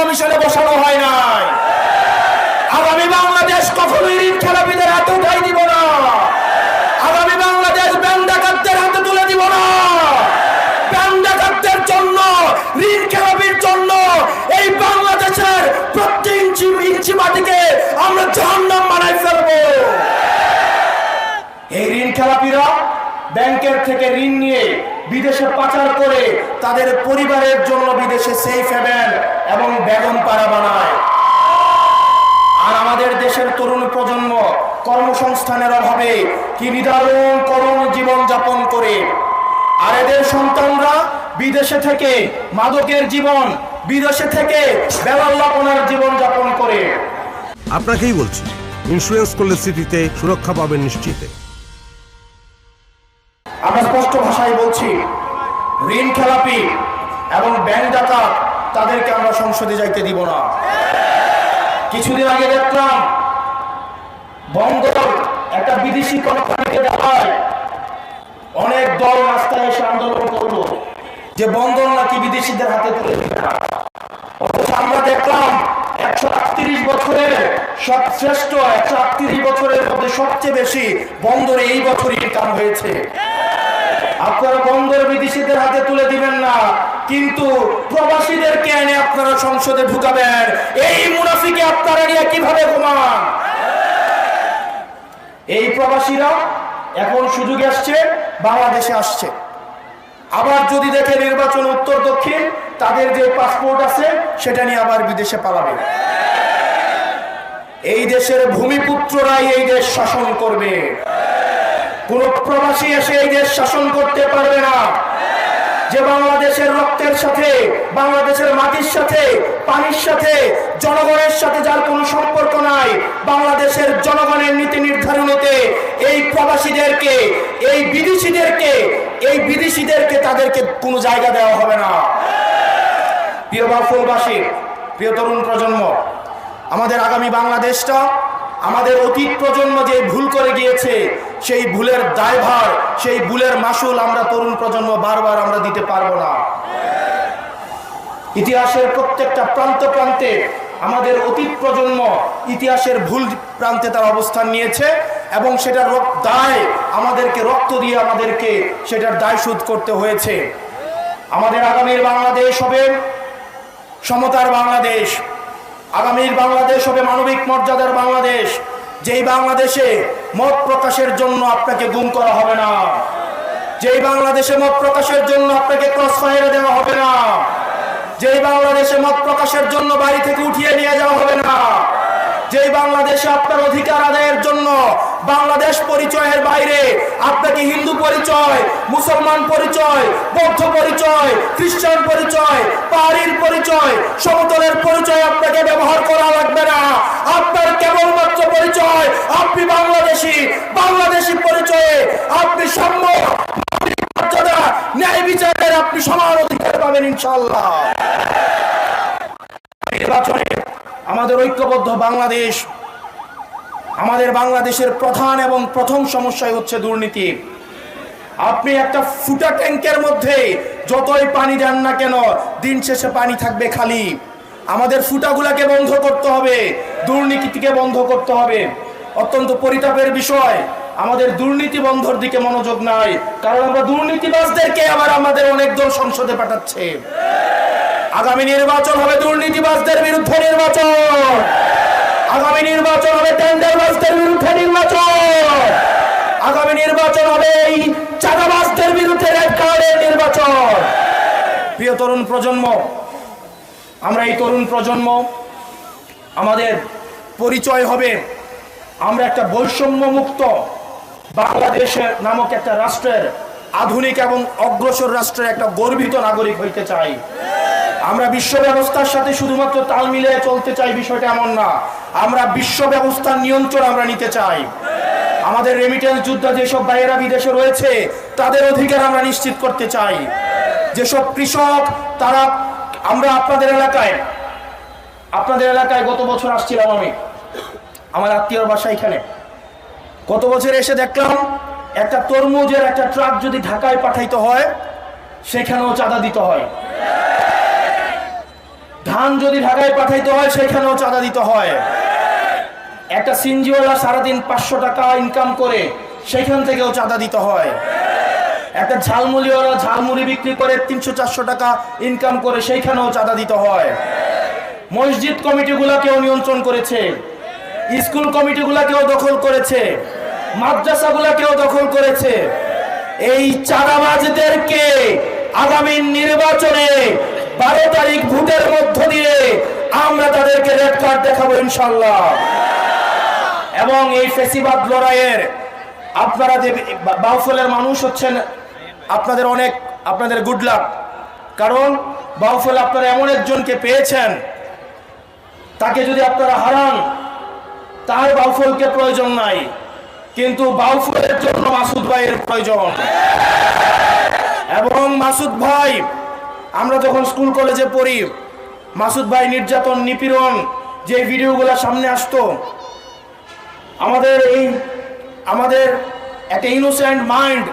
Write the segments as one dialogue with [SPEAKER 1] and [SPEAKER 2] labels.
[SPEAKER 1] কমিশনে বসানো হয় নাই। আগামী বাংলাদেশ কখনোই ঋণ খেলাপিদের হাতে উঠাই দিব না। আগামী বাংলাদেশ ব্যাংক ডাকাতদের হাতে তুলে দিব না। ব্যাংক ডাকাতদের জন্য, ঋণ খেলাপির জন্য এই বাংলাদেশের প্রত্যেক ইঞ্চি ইঞ্চি মাটিকে আমরা জাহান্নাম বানাই ফেলব। এই ঋণ খেলাপিরা ব্যাংকের থেকে ঋণ নিয়ে বিদেশে পাচার করে তাদের পরিবারের জন্য বিদেশে সেফ হেভেন এবং বেগম পাড়া বানায়। আর আমাদের দেশের তরুণ প্রজন্ম কর্মসংস্থানের অভাবে কি নিদারুণ করুণ জীবন যাপন করে। আর এদের সন্তানরা বিদেশে থেকে মাদকের জীবন, বিদেশে থেকে বেলাল্লাপনার জীবন যাপন করে।
[SPEAKER 2] আপনাকেই বলছি ইন্স্যুরেন্স করলে সিটিতে সুরক্ষা পাবেন নিশ্চিতে।
[SPEAKER 1] আমরা স্পষ্ট ভাষায় বলছি, ঋণ খেলাপি এবং ব্যাংক ডাকাত তাদেরকে আমরা সংসদে যাইতে দিব না। কিছুদিন আগে দেখলাম, বন্দর একটা বিদেশি কোম্পানিকে দেখায় অনেক দল রাস্তায় এসে আন্দোলন করল যে বন্দর নাকি বিদেশিদের হাতে তুলে দিবে না। অথচ আমরা দেখলাম, একশো আটত্রিশ বছরের সব শ্রেষ্ঠ একশো আটত্রিশ বছরের মধ্যে সবচেয়ে বেশি বন্দরে এই বছরই ইনকাম হয়েছে। আপনারা বন্দর বিদেশিদের হাতে তুলে দিবেন না, কিন্তু প্রবাসীদেরকে এনে আপনারা সংসদে ঢুকাবেন। এই মুনাফিকে আপনারা নিয়ে কীভাবে ঘুমান? এই প্রবাসীরা এখন সুযোগ আসছে, বাংলাদেশে আসছে। আবার যদি দেখে নির্বাচন উত্তর দক্ষিণ, তাদের যে পাসপোর্ট আছে, সেটা নিয়ে আবার বিদেশে পালাবে। এই দেশের ভূমিপুত্ররাই এই দেশ শাসন করবে। কোন প্রবাসী এসে এই দেশ শাসন করতে পারবে না। যে বাংলাদেশের রক্তের সাথে, বাংলাদেশের মাটির সাথে, পানির সাথে, জনগণের সাথে যার কোনো সম্পর্ক নাই, বাংলাদেশের জনগণের নীতি নির্ধারণীতে এই প্রবাসীদেরকে, এই বিদেশিদেরকে এই বিদেশিদেরকে তাদেরকে কোনো জায়গা দেওয়া হবে না। প্রিয় বাফুলবাসী, প্রিয় তরুণ প্রজন্ম, আমাদের আগামী বাংলাদেশটা, আমাদের অতীত প্রজন্ম যে ভুল করে গিয়েছে সেই ভুলের দায়ভার, সেই ভুলের মাসুল আমরা তরুণ প্রজন্ম বারবার আমরা দিতে পারব না। ইতিহাসের প্রত্যেকটা প্রান্ত প্রান্তে আমাদের অতীত প্রজন্ম ইতিহাসের ভুল প্রান্তে তার অবস্থান নিয়েছে এবং সেটার দায় আমাদেরকে, রক্ত দিয়ে আমাদেরকে সেটার দায় শোধ করতে হয়েছে। আমাদের আগামীর বাংলাদেশ হবে সমতার বাংলাদেশ। আগামীর বাংলাদেশ হবে মানবিক মর্যাদার বাংলাদেশ। যেই বাংলাদেশে মত প্রকাশের জন্য আপনাকে গুম করা হবে না। যেই বাংলাদেশে মত প্রকাশের জন্য আপনাকে ক্রস ফায়ারে দেওয়া হবে না। যেই বাংলাদেশে মত প্রকাশের জন্য বাড়ি থেকে উঠিয়ে নিয়ে যাওয়া হবে না। যেই বাংলাদেশে আপনার অধিকার আদায়ের জন্য বাংলাদেশ পরিচয়ের বাইরে আপনাকে হিন্দু পরিচয়, মুসলমান পরিচয়, বৌদ্ধ পরিচয়, খ্রিস্টান পরিচয়, পাহাড়ির পরিচয়, সমতলের পরিচয় আপনাকে ব্যবহার করা লাগবে না। আপনার কেবলমাত্র পরিচয় ইনশাল্লাহ নির্বাচনে আমাদের ঐক্যবদ্ধ বাংলাদেশ, আমাদের বাংলাদেশের প্রধান এবং প্রথম সমস্যাই হচ্ছে দুর্নীতি। আপনি একটা ফুটা ট্যাঙ্কের মধ্যে যতই পানি দেন না কেন, দিন শেষে পানি থাকবে খালি। আমাদের ফুটাগুলাকে বন্ধ করতে হবে দুর্নীতিকে বন্ধ করতে হবে। অত্যন্ত পরিতাপের বিষয়। আমাদের দুর্নীতি বন্ধর দিকে মনোযোগ নাই। কারণ আমরা দুর্নীতিবাজদেরকে আবার আমাদের অনেক দল সংসদে পাঠাচ্ছে। আগামী নির্বাচন হবে দুর্নীতিবাজদের বিরুদ্ধে নির্বাচন। আগামী নির্বাচন হবে টেন্ডারবাজদের বিরুদ্ধে নির্বাচন। আগামী নির্বাচন হবে এই চাঁদাবাজদের বিরুদ্ধে রেড কার্ডের নির্বাচন। প্রিয় তরুণ প্রজন্ম, আমরা এই তরুণ প্রজন্ম, আমাদের পরিচয় হবে। আমরা একটা বৈষম্য মুক্ত বাংলাদেশের নামক একটা রাষ্ট্রের আধুনিক এবং অগ্রসর রাষ্ট্রের একটা গর্বিত নাগরিক হইতে চাই। আমরা বিশ্ব ব্যবস্থার সাথে শুধুমাত্র তাল মিলিয়ে চলতে চাই বিষয়টা এমন না। আমরা বিশ্ব ব্যবস্থার নিয়ন্ত্রণ আমরা নিতে চাই। আমাদের রেমিটেন্স যোদ্ধা যেসব বাইরা বিদেশে রয়েছে, তাদের অধিকার আমরা নিশ্চিত করতে চাই। যেসব কৃষক, তারা আমরা আপনাদের এলাকায় আপনাদের এলাকায় গত বছর আসছিলাম আমি। আমার আত্মীয়র বাসা এখানে। গত বছর এসে দেখলাম, একটা তরমুজের একটা ট্রাক যদি ঢাকায় পাঠাইতে হয়, সেখানেও চাঁদা দিতে হয়। ধান যদি ঢাকায় পাঠাইতে হয়, সেখানেও চাঁদা দিতে হয়। একটা সিনজিওয়ালা সারাদিন পাঁচশো টাকা ইনকাম করে, সেখান থেকেও চাঁদা দিতে হয়। একটা ঝালমুড়িওয়ালা ঝালমুড়ি বিক্রি করে তিনশো চারশো টাকা ইনকাম করে সেইখানেও চাঁদা দিতে হয়। মসজিদ কমিটিগুলোকেও নিয়ন্ত্রণ করেছে। স্কুল কমিটিগুলোকেও দখল করেছে। মাদ্রাসাগুলোকেও দখল করেছে? এই চাঁদাবাজদেরকে আগামী নির্বাচনে বারো তারিখ ভোটের মধ্য দিয়ে আমরা তাদেরকে রেড কার্ড দেখাবো ইনশাল্লাহ এবং এই ফেসিবাদ লড়াইয়ের আপনারা যে বাউফলের মানুষ হচ্ছেন, আপনাদের অনেক, আপনাদের গুড লাক কারণ বাউফল আপনারা এমন একজনকে পেয়েছেন, তাকে যদি আপনারা হারান, তার বাউফলকে প্রয়োজন নাই। কিন্তু বাউফলের জন্য মাসুদ ভাইয়ের প্রয়োজন। এবং মাসুদ ভাই, আমরা যখন স্কুল কলেজে পড়ি, মাসুদ ভাই নির্যাতন, নিপীড়ন, যে ভিডিওগুলো সামনে আসতো, আমাদের এই, আমাদের একটা ইনোসেন্ট মাইন্ড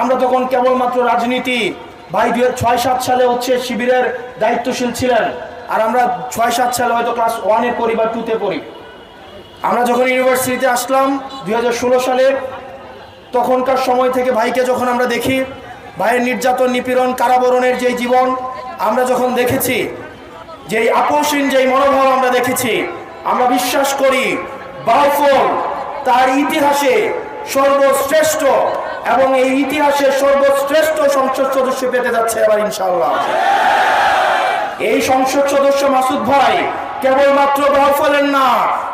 [SPEAKER 1] আমরা তখন কেবলমাত্র রাজনীতি, ভাই দুই ছয় সাত সালে হচ্ছে শিবিরের দায়িত্বশীল ছিলেন, আর আমরা ছয় সাত সালে হয়তো ক্লাস ওয়ানে পড়ি বা টুতে পড়ি। আমরা যখন ইউনিভার্সিটিতে আসলাম দু হাজার ষোলো সালে, তখনকার সময় থেকে ভাইকে যখন আমরা দেখি, ভাইয়ের নির্যাতন, নিপীড়ন, কারাবরণের যে জীবন, আমরা যখন দেখেছি, যেই আকর্ষণ যেই মনোভাব আমরা দেখেছি, আমরা বিশ্বাস করি বাউফল তার ইতিহাসে সর্বশ্রেষ্ঠ এবং এই ইতিহাসে সর্বশ্রেষ্ঠ সংসদ সদস্য পেতে যাচ্ছে এবার ইনশাল্লাহ এই সংসদ সদস্য মাসুদ ভাই কেবলমাত্র বাউফলের না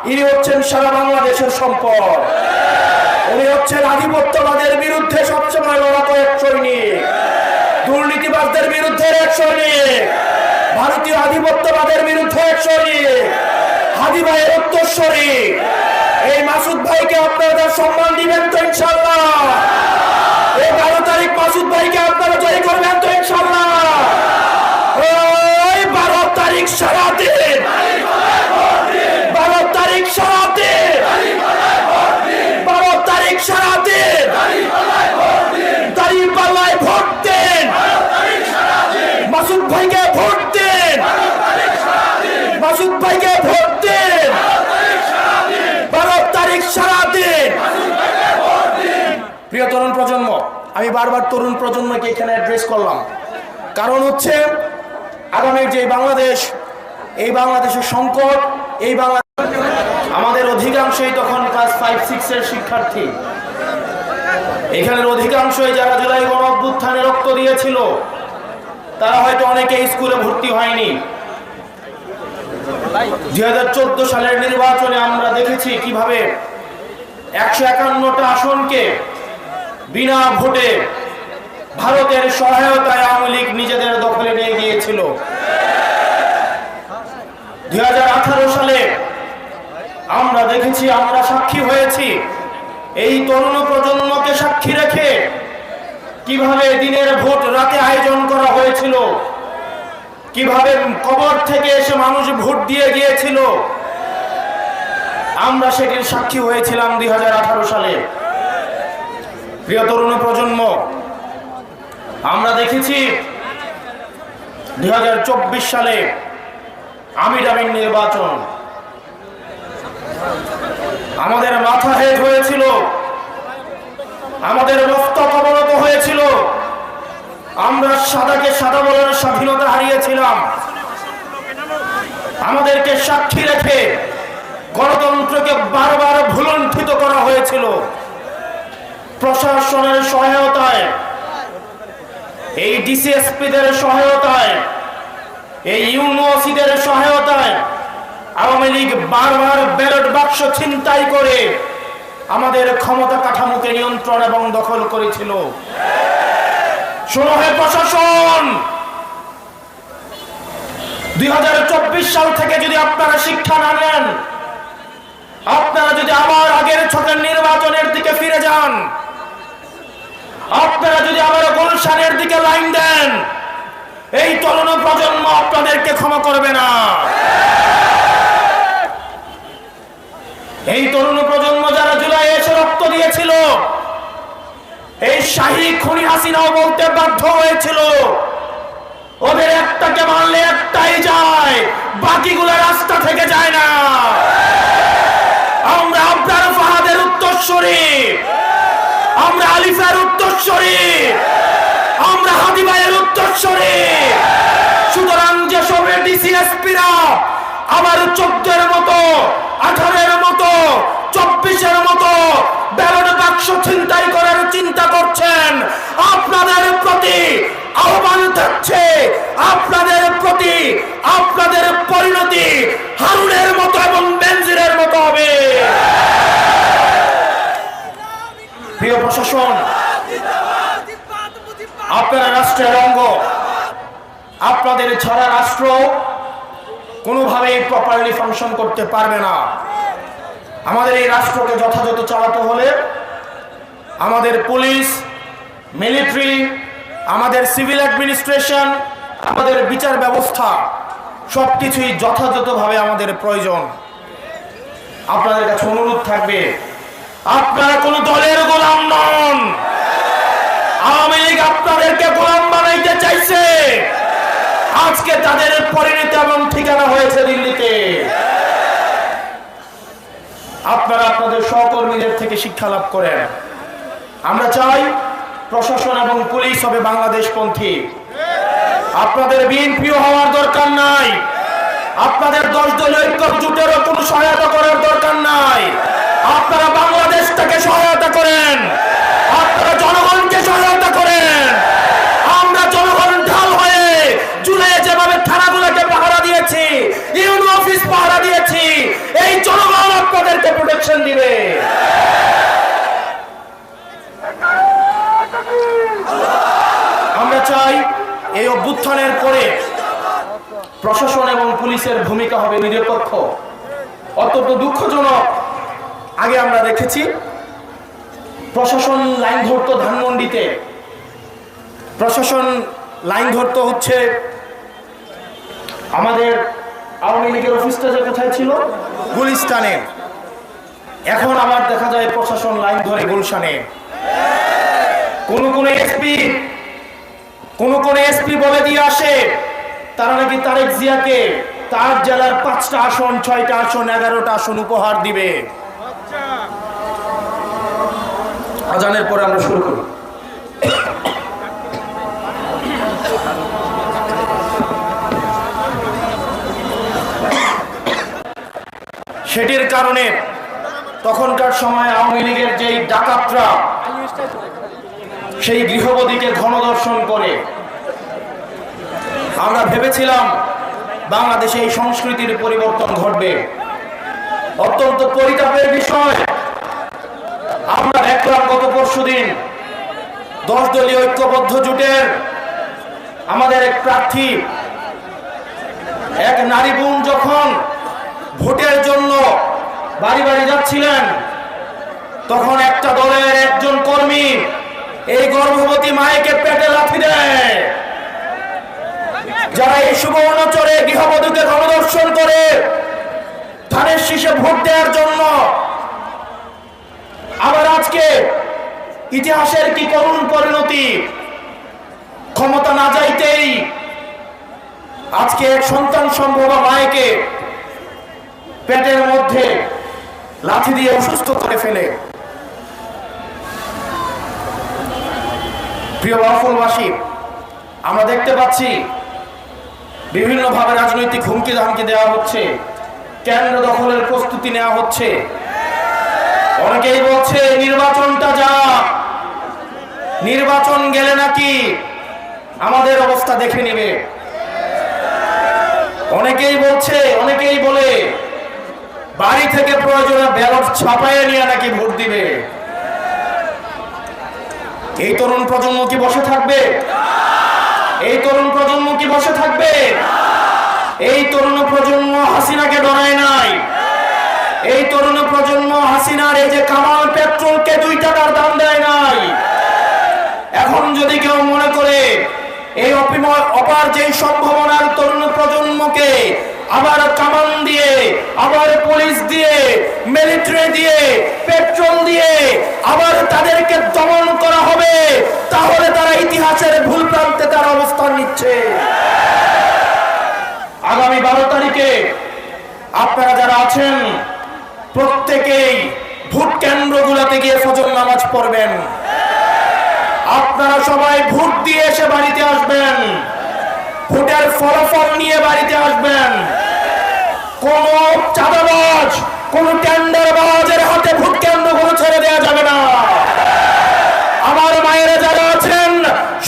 [SPEAKER 1] ইনি হচ্ছেন সারা বাংলাদেশের সম্পদ। উনি হচ্ছেন আধিপত্যবাদের বিরুদ্ধে সবসময় লড়াতো এক সৈনিক। দুর্নীতিবাদদের বিরুদ্ধে এক সৈনিক। ভারতীয় আধিপত্যবাদের বিরুদ্ধে এক সৈনিক। হাদি ভাইয়ের উত্তরস্বরী এই মাসুদ ভাইকে আপনারা সম্মান দিবেন তো ইনশাল্লাহ এই বারো তারিখ মাসুদ ভাইকে আপনারা জয় করবেন তো ইনশাল্লাহ ওই বারো তারিখ সারাদিন বারো তারিখ সারাদিন বারো তারিখ সারাদিন দাঁড়িয়ে পাল্লায় ভোট দেন মাসুদ ভাইকে ভোট দেন মাসুদ ভাইকে ভোট দেন বারো তারিখ সারাদিন প্রিয় তরুণ প্রজন্ম, আমি বারবার তরুণ প্রজন্মকে এখানে অ্যাড্রেস করলাম। কারণ হচ্ছে, আগামীর যে বাংলাদেশ, এই বাংলাদেশের সংকট, এই বাংলা আমাদের অধিকাংশই তখন ক্লাস ফাইভ সিক্স এর শিক্ষার্থী। এখানের অধিকাংশই যারা জুলাই গণ অভ্যুত্থানে রক্ত দিয়েছিল, তারা হয়তো অনেকে স্কুলে ভর্তি হয়নি। দুই হাজার চোদ্দ সালের নির্বাচনে আমরা দেখেছি কীভাবে একশো একান্নটা আসনকে বিনা ভোটে ভারতের সহায়তায় আওয়ামী লীগ নিজেদের দখলে নিয়ে গিয়েছিল। দুই হাজার আঠারো সালে আমরা দেখেছি, আমরা সাক্ষী হয়েছি। এই তরুণ প্রজন্মকে সাক্ষী রেখে কীভাবে দিনের ভোট রাতে আয়োজন করা হয়েছিল, কীভাবে কবর থেকে এসে মানুষ ভোট দিয়ে গিয়েছিল, আমরা সেটির সাক্ষী হয়েছিলাম দুই হাজার আঠারো সালে। প্রিয় তরুণ প্রজন্ম, আমরা দেখেছি দুই হাজার চব্বিশ সালে আমির আমিন নির্বাচন। আমাদের মাথা হেট হয়েছিল, আমাদের রক্ত অবনত হয়েছিল, আমরা সাদাকে সাদা বলার স্বাধীনতা হারিয়েছিলাম। আমাদেরকে সাক্ষী রেখে গণতন্ত্রকে বারবার ভুলণ্ঠিত করা হয়েছিল। প্রশাসনের সহায়তায়, এই ডিসিএসপিদের সহায়তায়, এই ইউনিভার্সিটির সহায়তায় আওয়ামী লীগ বারবার ব্যালট বাক্স ছিনতাই করে আমাদের ক্ষমতা কাঠামোকে নিয়ন্ত্রণ এবং দখল করেছিল। প্রশাসন! দুই হাজার চব্বিশ সাল থেকে যদি আপনারা শিক্ষা না নেন, আপনারা যদি আবার আগের ছকের নির্বাচনের দিকে ফিরে যান আপনারা যদি আবার গুলশানের দিকে লাইন দেন, এই তরুণ প্রজন্ম আপনাদেরকে ক্ষমা করবে না। এই তরুণ প্রজন্ম যারা জুলাই এসে রক্ত দিয়েছিল, এই শাহী খুনি হাসিনাও বলতে বাধ্য হয়েছিল, ওদের একটাকে মারলে একটাই যায়, বাকিগুলো রাস্তা থেকে যায় না। আমরা আবদার ফাহাদের উত্তর উত্তরস্বরী আমরা আলিফের উত্তরস্বরী। আমরা হাদিবাইয়ের উত্তরস্বরী। সুতরাং যে সবে ডিসিএসপিরা আবার চোদ্দের মতো, আঠারোর মতো, চব্বিশের মতো ব্যালট বাক্স ছিনতাই করার চিন্তা করছেন, আপনাদের প্রতি আহ্বান থাকছে, আপনাদের প্রতি আপনাদের পরিণতি হারুনের মতো এবং বেনজিরের মতো হবে। প্রিয় প্রশাসন, আপনারা রাষ্ট্রের অঙ্গ, আপনাদের ছাড়া রাষ্ট্র কোনোভাবেই প্রপারলি ফাংশন করতে পারবে না। আমাদের এই রাষ্ট্রকে যথাযথ চালাতে হলে আমাদের পুলিশ মিলিটারি আমাদের সিভিল অ্যাডমিনিস্ট্রেশন আমাদের বিচার ব্যবস্থা সব কিছুই যথাযথভাবে আমাদের প্রয়োজন। আপনাদের কাছে অনুরোধ থাকবে আপনারা কোন দলের গোলাম নন। আওয়ামী লীগ আপনাদেরকে গোলাম বানাইতে চাইছে। আজকে তাদের পরিণতি এবং ঠিকানা হয়েছে দিল্লিতে। আপনারা আপনাদের সহকর্মীদের থেকে শিক্ষা লাভ করেন। আমরা চাই প্রশাসন এবং পুলিশ হবে বাংলাদেশপন্থী। আপনাদের বিএনপিও হওয়ার দরকার নাই। আপনাদের দশ দলীয় ঐক্য জোটেরও কোনো সহায়তা করার দরকার নাই আপনারা বাংলাদেশটাকে সহায়তা করেন আপনারা জনগণকে সহায়তা করেন আমরা জনগণ ঢাল হয়ে জুলাই যেভাবে থানাগুলোকে পাহারা দিয়েছি ইউনো অফিস পাহারা দিয়েছি এই জনগণ আপনাদেরকে প্রোটেকশন দিবে আমরা চাই এই অভ্যুত্থানের পরে প্রশাসন এবং পুলিশের ভূমিকা হবে নিরপেক্ষ অত্যন্ত দুঃখজনক। আগে আমরা দেখেছি, প্রশাসন লাইন ধরতো ধানমন্ডিতে। প্রশাসন লাইন ধরতো হচ্ছে আমাদের আওয়ামী লীগের অফিসটা যে কোথায় ছিল? গুলিস্তানে। এখন আবার দেখা যায় প্রশাসন লাইন ধরে গুলশানে। কোন কোন এসপি, কোন কোন এসপি বলে দিয়ে আসে, তারা নাকি তারেক জিয়াকে তার জেলার পাঁচটা আসন, ছয়টা আসন, এগারোটা আসন উপহার দিবে। আজানের পরে আমরা শুরু করি। সেটির কারণে তখনকার সময় আওয়ামী লীগের যেই ডাকাতরা, সেই গৃহবধূকে ঘনদর্শন করে, আমরা ভেবেছিলাম বাংলাদেশে এই সংস্কৃতির পরিবর্তন ঘটবে। অত্যন্ত পরিতাপের বিষয়। আমরা দেখলাম গত পরশু দিন দশ দলীয় ঐক্যবদ্ধ জোটের আমাদের এক প্রার্থী, এক নারী বোন যখন ভোটের জন্য বাড়ি বাড়ি যাচ্ছিলেন, তখন একটা দলের একজন কর্মী এই গর্ভবতী মায়েকে পেটে লাথি দেয়। যারা এই সুবর্ণচরে গৃহবধূকে গণদর্শন করে, ধানের শীষে ভোট দেওয়ার জন্য আবার আজকে ইতিহাসের কি করুণ পরিণতি, ক্ষমতা না যাইতেই আজকে এক সন্তান সম্ভব মায়েকে পেটের মধ্যে লাথি দিয়ে অসুস্থ করে ফেলে। প্রিয় বাফলবাসী আমরা দেখতে পাচ্ছি বিভিন্নভাবে রাজনৈতিক হুমকি ধামকি দেওয়া হচ্ছে। কেন্দ্র দখলের প্রস্তুতি নেওয়া হচ্ছে। অনেকেই বলছে, নির্বাচনটা যা। নির্বাচন গেলে নাকি আমাদের অবস্থা দেখে নেবে। অনেকেই বলছে, অনেকেই বলে, বাড়ি থেকে প্রয়োজনে ব্যালট ছাপাইয়ে নিয়ে নাকি ভোট দিবে। এই তরুণ প্রজন্ম কি বসে থাকবে? এই তরুণ প্রজন্ম কি বসে থাকবে? এই তরুণ প্রজন্ম হাসিনাকে ডরায় নাই। এই তরুণ প্রজন্ম হাসিনার এই যে কামাল পেট্রোলকে দুই টাকার দাম দেয় নাই। এখন যদি কেউ মনে করে, এই অপার যে সম্ভাবনার তরুণ প্রজন্মকে আবার কামান দিয়ে, আবার পুলিশ দিয়ে মিলিটারি দিয়ে পেট্রোল দিয়ে আবার তাদেরকে দমন করা হবে, তাহলে তারা ইতিহাসের ভুল প্রান্তে তার অবস্থান নিচ্ছে। আগামী বারো তারিখে আপনারা যারা আছেন, প্রত্যেকেই ভোট কেন্দ্র গুলাতে গিয়ে ফজর নামাজ পড়বেন। আপনারা সবাই ভোট দিয়ে এসে বাড়িতে আসবেন। ভোটের ফলাফল নিয়ে বাড়িতে আসবেন। কোন চাঁদাবাজ, কোন টেন্ডারবাজের হাতে ভোট কেন্দ্রগুলো ছেড়ে দেওয়া যাবে না আমার মায়েরা যারা আছেন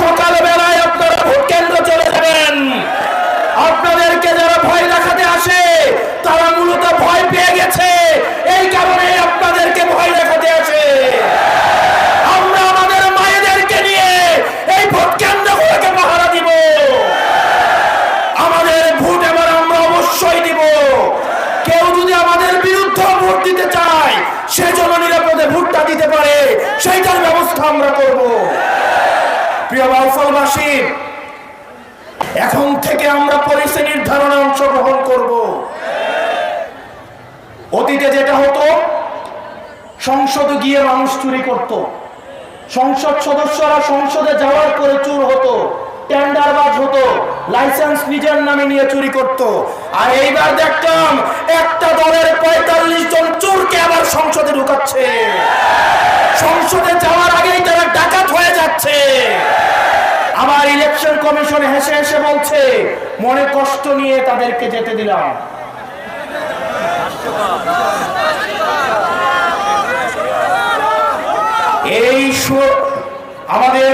[SPEAKER 1] সকাল বেলায় আপনারা ভোট কেন্দ্র চলে যাবেন আপনাদেরকে যারা ভয় দেখাতে আসে তারা মূলত ভয় পেয়ে গেছে এই কারণে আপনাদেরকে ভয় দেখাতে আসে আমরা আমাদের মায়েদেরকে নিয়ে এই ভোট কেন্দ্রগুলোকে পাহারা দিব আমাদের ভোট এবার আমরা অবশ্যই দিব কেউ যদি আমাদের বিরুদ্ধে ভোট দিতে চায়, সে যেন নিরাপদে ভোটটা দিতে পারে। সেইটার ব্যবস্থা আমরা করব। প্রিয় বাউফলবাসী এখন থেকে আমরা পলিসি নির্ধারণে অংশগ্রহণ করব। অতীতে যেটা হতো, সংসদে গিয়ে মানুষ চুরি করত। সংসদ সদস্যরা সংসদে যাওয়ার পরে চুর হতো। টেন্ডারবাজ হতো, লাইসেন্স নিজের নামে নিয়ে চুরি আর এইবার দেখলাম একটা পঁয়তাল্লিশ আবার সংসদে ঢুকাচ্ছে। সংসদে যাওয়ার আগেই ডাকাত হয়ে যাচ্ছে। ইলেকশন কমিশন হেসে হেসে বলছে, মনে কষ্ট নিয়ে তাদেরকে যেতে দিলাম। এই আমাদের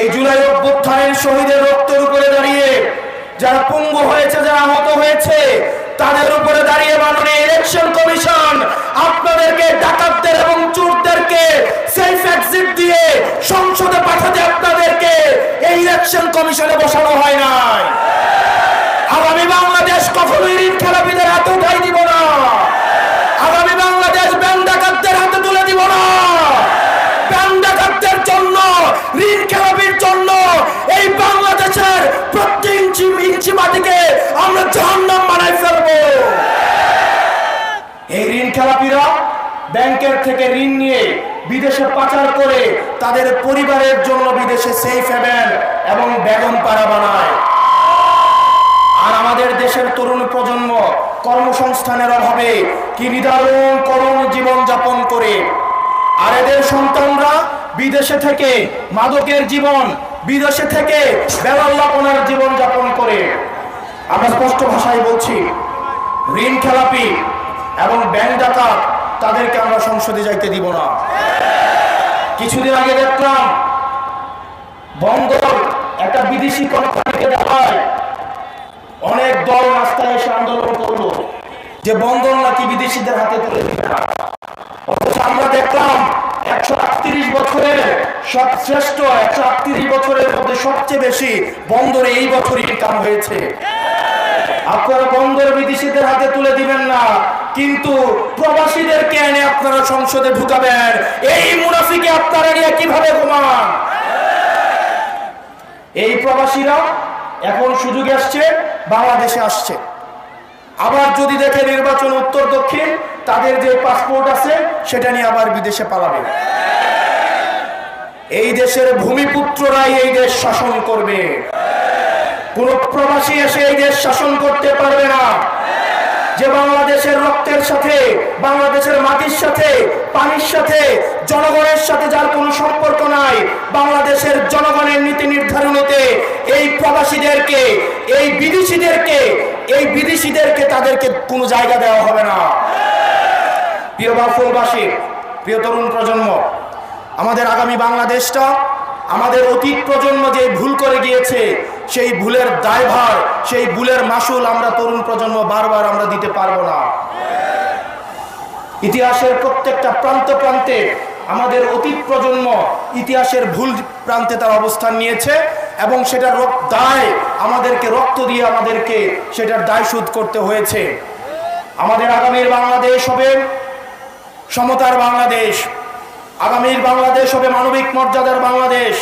[SPEAKER 1] এই জুলাই অভ্যুত্থানের শহীদের রক্তের উপরে দাঁড়িয়ে যারা পঙ্গু হয়েছে, যারা আহত হয়েছে, তাদের উপরে দাঁড়িয়ে মাননীয় ইলেকশন কমিশন আপনাদেরকে, ডাকাতদের এবং চোরদেরকে সেফ এক্সিট দিয়ে সংসদে পাঠাতে আপনাদেরকে এই ইলেকশন কমিশনে বসানো হয় নাই। আগামী বাংলাদেশ কখনোই ঋণ খেলাপিদের বিদেশে পাচার করে তাদের পরিবারের জন্য বিদেশে সেফ হেভেন এবং বেগম পাড়া বানায়। আর আমাদের দেশের তরুণ প্রজন্ম কর্মসংস্থানের অভাবে কি নিদারুণ করুণ জীবন যাপন করে। আর এদের সন্তানরা বিদেশে থেকে মাদকের জীবন, বিদেশে থেকে বেলাল্লাপনার জীবন যাপন করে। আমরা স্পষ্ট ভাষায় বলছি, ঋণ খেলাপি এবং ব্যাংক ডাকাত তাদেরকে আমরা সংসদে যাইতে দিব না। কিছুদিন আগে দেখলাম বন্দর একটা বিদেশি কোম্পানিকে দেখায়। অনেক দল রাস্তায় এসে আন্দোলন করল যে বন্দর নাকি বিদেশিদের হাতে তুলে অথচ আমরা দেখলাম একশো আটত্রিশ বছরের সব শ্রেষ্ঠ একশো আটত্রিশ বছরের মধ্যে সবচেয়ে বেশি বন্দরে এই বছর ইনকাম হয়েছে। আপনারা বন্দর বিদেশিদের হাতে তুলে দিবেন না। কিন্তু প্রবাসীদেরকে এনে আপনারা সংসদে ঢুকাবেন। এই মুনাফিকে আপনারা নিয়ে কীভাবে ঘুমান? এই প্রবাসীরা এখন সুযোগ আসছে, বাংলাদেশে আসছে। আবার যদি দেখে নির্বাচন উত্তর দক্ষিণ, তাদের যে পাসপোর্ট আছে, সেটা নিয়ে আবার বিদেশে পালাবে। এই দেশের ভূমিপুত্ররাই এই দেশ শাসন করবে। কোন প্রবাসী এসে এই দেশ শাসন করতে পারবে না। যে বাংলাদেশের রক্তের সাথে, বাংলাদেশের মাটির সাথে, পানির সাথে, জনগণের সাথে যার কোনো সম্পর্ক নাই, বাংলাদেশের জনগণের নীতি নির্ধারণীতে এই প্রবাসীদেরকে, এই বিদেশিদেরকে এই বিদেশিদেরকে তাদেরকে কোনো জায়গা দেওয়া হবে না। প্রিয় বাফুলবাসী, প্রিয় তরুণ প্রজন্ম, আমাদের আগামী বাংলাদেশটা আমাদের অতীত প্রজন্ম যে ভুল করে গিয়েছে, সেই ভুলের দায়ভার, সেই ভুলের মাসুল আমরা তরুণ প্রজন্ম বারবার আমরা দিতে পারব না। ইতিহাসের প্রত্যেকটা প্রান্ত প্রান্তে আমাদের অতীত প্রজন্ম ইতিহাসের ভুল প্রান্তে তার অবস্থান নিয়েছে এবং সেটার দায় আমাদেরকে, রক্ত দিয়ে আমাদেরকে সেটার দায় শোধ করতে হয়েছে। আমাদের আগামীর বাংলাদেশ হবে, সমতার বাংলাদেশ। আগামীর বাংলাদেশ হবে মানবিক মর্যাদার বাংলাদেশ।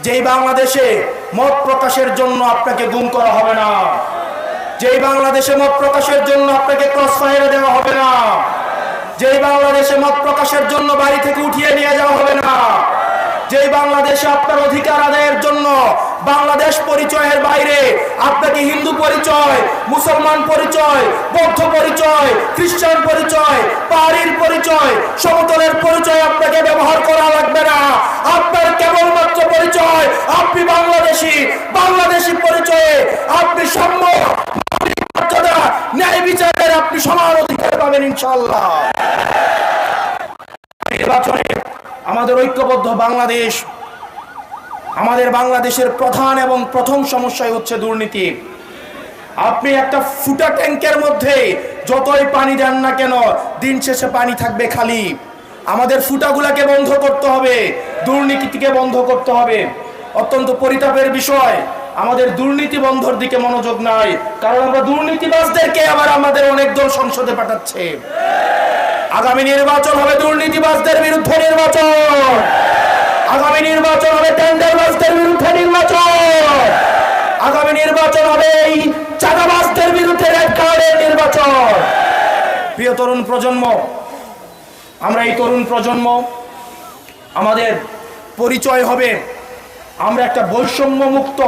[SPEAKER 1] যেই বাংলাদেশে মত প্রকাশের জন্য আপনাকে গুম করা হবে না। যেই বাংলাদেশে মত প্রকাশের জন্য আপনাকে ক্রস ফায়ারে দেওয়া হবে না। যেই বাংলাদেশে মত প্রকাশের জন্য বাড়ি থেকে উঠিয়ে নিয়ে যাওয়া হবে না। যে বাংলাদেশে আপনার অধিকার আদায়ের জন্য বাংলাদেশ পরিচয়ের বাইরে, আপনাকে হিন্দু পরিচয়, মুসলমান পরিচয়, বৌদ্ধ পরিচয়, খ্রিস্টান পরিচয়, পাহাড়ির পরিচয়, সমতলের পরিচয় আপনাকে ব্যবহার করা লাগবে না। আপনার কেবলমাত্র পরিচয়, আপনি বাংলাদেশি বাংলাদেশি পরিচয়ে আপনি সাম্য ন্যায় বিচারের আপনি সমান অধিকার পাবেন ইনশাল্লাহ নির্বাচনে আমাদের ঐক্যবদ্ধ বাংলাদেশ, আমাদের বাংলাদেশের প্রধান এবং প্রথম সমস্যাই হচ্ছে দুর্নীতি। আপনি একটা ফুটা ট্যাঙ্কের মধ্যে যতই পানি দেন না কেন, দিন শেষে পানি থাকবে খালি। আমাদের ফুটাগুলাকে বন্ধ করতে হবে দুর্নীতিকে বন্ধ করতে হবে। অত্যন্ত পরিতাপের বিষয়, আমাদের দুর্নীতি বন্ধর দিকে মনোযোগ নাই, কারণ আমরা দুর্নীতিবাজদেরকে আবার আমাদের অনেক দল সংসদে পাঠাচ্ছে। আগামী নির্বাচন হবে দুর্নীতিবাজদের বিরুদ্ধে নির্বাচন। আগামী নির্বাচন হবে টেন্ডারবাজদের বিরুদ্ধে নির্বাচন। আগামী নির্বাচন হবে এই চাঁদাবাজদের বিরুদ্ধে রেড কার্ডের নির্বাচন। প্রিয় তরুণ প্রজন্ম, আমরা এই তরুণ প্রজন্ম, আমাদের পরিচয় হবে, আমরা একটা বৈষম্য মুক্ত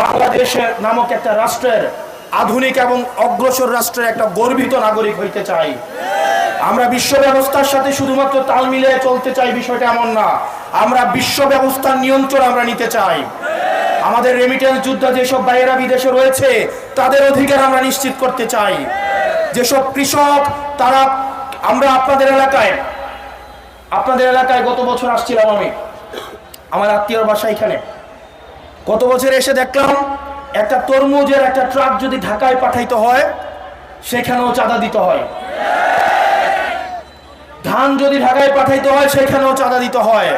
[SPEAKER 1] বাংলাদেশের নামক একটা রাষ্ট্রের আধুনিক এবং অগ্রসর রাষ্ট্রের একটা গর্বিত নাগরিক হইতে চাই। আমরা বিশ্ব ব্যবস্থার সাথে শুধুমাত্র তাল মিলিয়ে চলতে চাই বিষয়টা এমন না। আমরা বিশ্ব ব্যবস্থার নিয়ন্ত্রণ আমরা নিতে চাই। আমাদের রেমিটেন্স যোদ্ধা যেসব বাইরা বিদেশে রয়েছে, তাদের অধিকার আমরা নিশ্চিত করতে চাই। যেসব কৃষক, তারা আমরা আপনাদের এলাকায় আপনাদের এলাকায় গত বছর আসছিলাম আমি। আমার আত্মীয়র বাসা এখানে। গত বছর এসে দেখলাম একটা তরমুজের একটা ট্রাক যদি ঢাকায় পাঠাইতে হয়, সেখানেও চাঁদা দিতে হয়। ধান যদি ঢাকায় পাঠাইতে হয় সেখানেও চাঁদা দিতে হয়।